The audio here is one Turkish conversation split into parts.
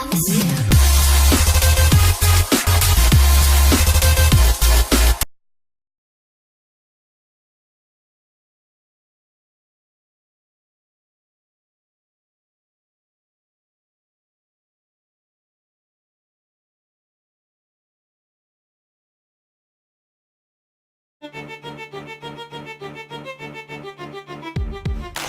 promise you.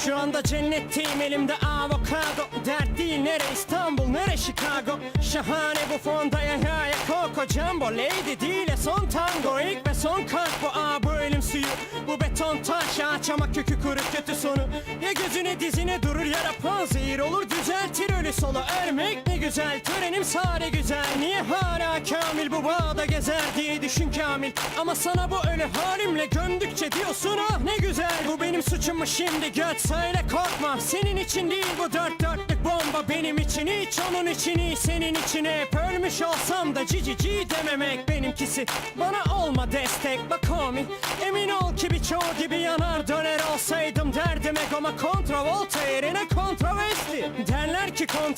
Şu anda cennetteyim elimde. Avokado. Dert değil nere? İstanbul nere? Chicago. Şahane bu fonda. Ya ya ya Coco Jumbo. Lady değil ya son tango. İlk ve son kalp bu. Aa bu ölüm suyu. Bu beton taş. Ağaç ama kökü kuru kötü sonu. Ya gözüne dizine durur ya rapon zehir olur. Düzeltir ölü solu ermek ne güzel Törenim sade güzel. Niye hala kamil bu bağda gezer diye düşün kamil? Ama sana bu ölü halimle gömdükçe diyorsun ah ne güzel Bu benim suçum mu şimdi göt söyle korkma. Senin için değil bu dört dörtlük bomba Benim için hiç onun için iyi Senin için hep. Ölmüş olsam da cici ci dememek benimkisi. Bana olma destek bak homie Emin ol ki birçoğu gibi yanar döner olsaydım Derdim egoma kontravolta yerine kontroversi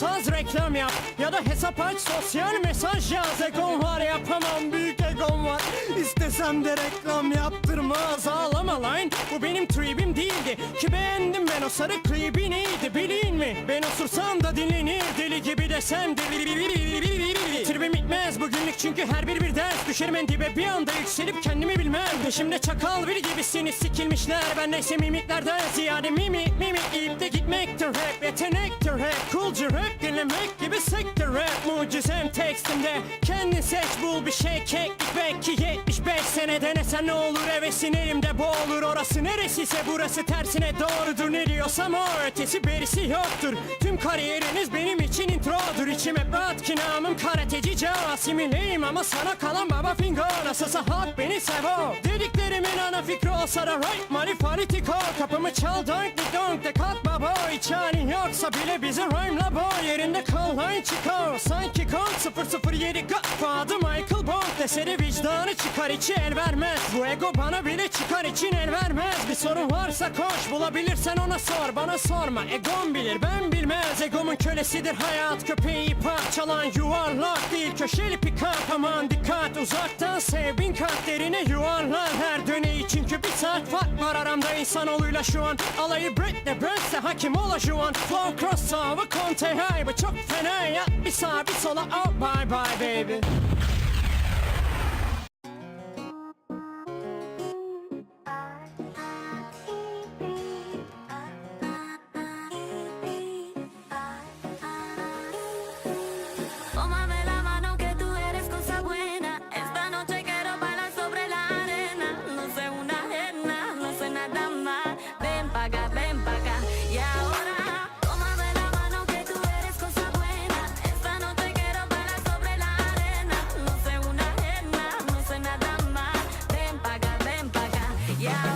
Kontaz reklam yap Ya da hesap aç sosyal mesaj yaz. Egom var yapamam büyük egom var. İstesem de reklam yaptırmaz. Ağlama lan Bu benim tribim değildi. Ki beğendim ben o sarı klibi neydi bilin mi? Ben osursam da dinlenir deli gibi de Tribim bitmez bugünlük çünkü her bir bir ders Düşerim en dibe. Bir anda yükselip kendimi bilmem. Peşimde çakal biri gibisiniz sikilmişler. Ben neyse mimiklerden ziyade mimi mimi İyip de gitmektir hep yetenektir hep Coolcu rap dinlemek gibi sektir rap. Mucizem tekstimde kendin seç bul bir şey. Keklik Belki 75 sene. Denesen ne olur hevesin elimde boğulur Orası neresiyse burası tersine doğrudur. Ne diyorsam o ötesi berisi yoktur. Tüm kariyeriniz benim için introdur. İçim hep rahat karateci Asimileyim ama sana kalan baba fingo Nasılsa halk beni sevo. Dediklerimin ana fikri olsa da right money fanatiko Kapımı çal donk di donk de kalk baba Hiç halin yoksa bile bizi rhyme'la bo Yerinde kal line çıkar. Sanki kont 007 Godfather Michael Bond. Dese de vicdanı çıkar içi el vermez. Bu ego bana bile çıkar için el vermez. Bir sorun varsa koş bulabilirsen ona sor. Bana sorma egom bilir ben bilmez Egomun kölesidir hayat? Köpeği parçalan Yuvarlak değil. Köşeli pikap aman dikkat. Uzaktan sev bin kat derine yuvarlan her döneyi Çünkü bir saat fark var aramda insanoğluyla şu an. Alayı Britney Burns'e hakim ola şu an. Flow cross over Conte bu çok fena ya Bir sağa bir sola. Oh bye bye baby Yeah.